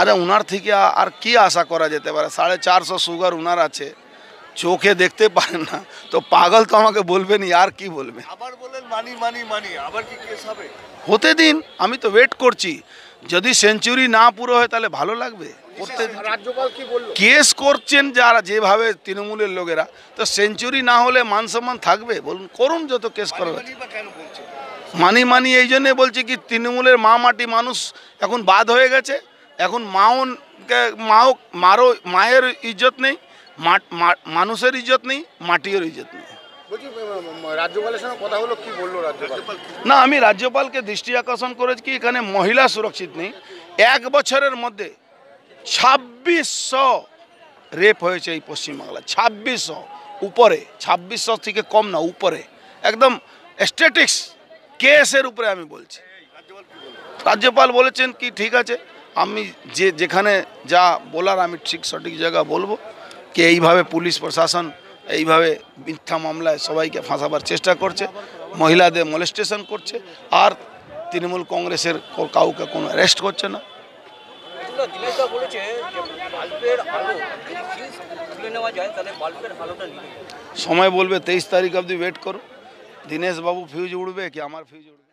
আরে ওনার থেকে আর কি আশা করা যেতে পারে? সাড়ে চারশো সুগার ওনার আছে। চোখে দেখতে পারেন না। তো পাগল তো আমাকে বলবেনই আর কি বলবে আবার বলেন মানি মানি মানি আবার কি কেস হবে? হতে দিন আমি তো ওয়েট করছি। যদি সেঞ্চুরি না পুরো হয় তাহলে ভালো লাগবে? কেস করছেন যারা যেভাবে তৃণমূলের লোকেরা তো সেঞ্চুরি না হলে মান সম্মান থাকবে? বলুন করুন যত কেস করার মানি মানি এই জন্যে বলছি কি তৃণমূলের মা মাটি মানুষ এখন বাদ হয়ে গেছে। এখন মাও মাও মারও মায়ের ইজ্জত নেই মানুষের ইজ্জত নেই মাটির ইজ্জত নেই। রাজ্যপালের সঙ্গে কথা হলো কি বলল না আমি রাজ্যপালকে দৃষ্টি আকর্ষণ করেছি কি এখানে মহিলা সুরক্ষিত নেই। এক বছরের মধ্যে ছাব্বিশশো রেপ হয়েছে এই পশ্চিমবাংলায় ছাব্বিশশো। উপরে ছাব্বিশশো থেকে কম না উপরে। একদম স্ট্যাটিক্স কেসের উপরে আমি বলছি। রাজ্যপাল বলেছেন কি ঠিক আছে, আমি যে যেখানে যা বলার আমি ঠিক সঠিক জায়গা বলব, কি এইভাবে পুলিশ প্রশাসন এইভাবে মিথ্যা মামলায় সবাইকে ফাঁসাবার চেষ্টা করছে, মহিলাদের মলেস্টেশন করছে, আর তৃণমূল কংগ্রেসের কাউকে কোনো অ্যারেস্ট করছে না। সময় বলবে তেইশ তারিখ অবধি ওয়েট করো। দীনেশ বাবু ফিউজ উড়বে কি আমার ফিউজ উড়বে?